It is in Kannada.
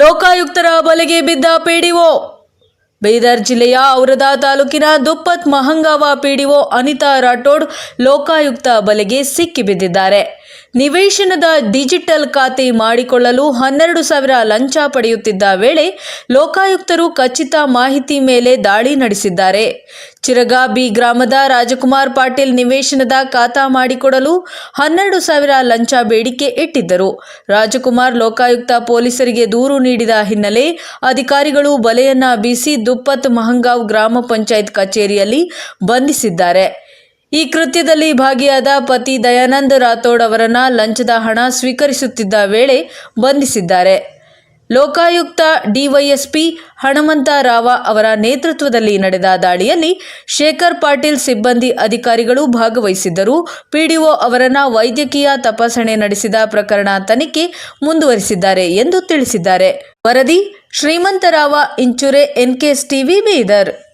ಲೋಕಾಯುಕ್ತರ ಬಲೆಗೆ ಬಿದ್ದ ಪಿಡಿಒ ಬೀದರ್ ಜಿಲ್ಲೆಯ ಔರದಾ ತಾಲೂಕಿನ Duppat Mahangaon P D O Anita Rathod Lokayukta ಬಲೆಗೆ ಸಿಕ್ಕಿಬಿದ್ದಿದ್ದಾರೆ ನಿವೇಶನದ ಡಿಜಿಟಲ್ ಖಾತೆ ಮಾಡಿಕೊಳ್ಳಲು ಹನ್ನೆರಡು ಸಾವಿರ ಲಂಚ ಪಡೆಯುತ್ತಿದ್ದ ವೇಳೆ ಲೋಕಾಯುಕ್ತರು ಖಚಿತ ಮಾಹಿತಿ ಮೇಲೆ ದಾಳಿ ನಡೆಸಿದ್ದಾರೆ. ಚಿರಗಾ ಬಿ ಗ್ರಾಮದ ರಾಜಕುಮಾರ್ ಪಾಟೀಲ್ ನಿವೇಶನದ ಖಾತಾ ಮಾಡಿಕೊಡಲು ಹನ್ನೆರಡು ಸಾವಿರ ಲಂಚ ಬೇಡಿಕೆ ಇಟ್ಟಿದ್ದರು. ರಾಜಕುಮಾರ್ ಲೋಕಾಯುಕ್ತ ಪೊಲೀಸರಿಗೆ ದೂರು ನೀಡಿದ ಹಿನ್ನೆಲೆ ಅಧಿಕಾರಿಗಳು ಬಲೆಯನ್ನ ಬೀಸಿ ದುಪ್ಪತ್ ಮಹಂಗಾವ್ ಗ್ರಾಮ ಪಂಚಾಯತ್ ಕಚೇರಿಯಲ್ಲಿ ಬಂಧಿಸಿದ್ದಾರೆ. ಈ ಕೃತ್ಯದಲ್ಲಿ ಭಾಗಿಯಾದ ಪತಿ ದಯಾನಂದ್ ರಾಥೋಡ್ ಅವರನ್ನ ಲಂಚದ ಹಣ ಸ್ವೀಕರಿಸುತ್ತಿದ್ದ ವೇಳೆ ಬಂಧಿಸಿದ್ದಾರೆ. ಲೋಕಾಯುಕ್ತ ಡಿವೈಎಸ್ಪಿ ಹಣಮಂತ ರಾವ ಅವರ ನೇತೃತ್ವದಲ್ಲಿ ನಡೆದ ದಾಳಿಯಲ್ಲಿ ಶೇಖರ್ ಪಾಟೀಲ್ ಸಿಬ್ಬಂದಿ ಅಧಿಕಾರಿಗಳು ಭಾಗವಹಿಸಿದ್ದರು. ಪಿಡಿಒ ಅವರನ್ನು ವೈದ್ಯಕೀಯ ತಪಾಸಣೆ ನಡೆಸಿದ ಪ್ರಕರಣ ತನಿಖೆ ಮುಂದುವರಿಸಿದ್ದಾರೆ ಎಂದು ತಿಳಿಸಿದ್ದಾರೆ. ವರದಿ ಶ್ರೀಮಂತರಾವ ಇಂಚುರೆ, ಎನ್ಕೆಎಸ್ ಟಿವಿ, ಬೀದರ್.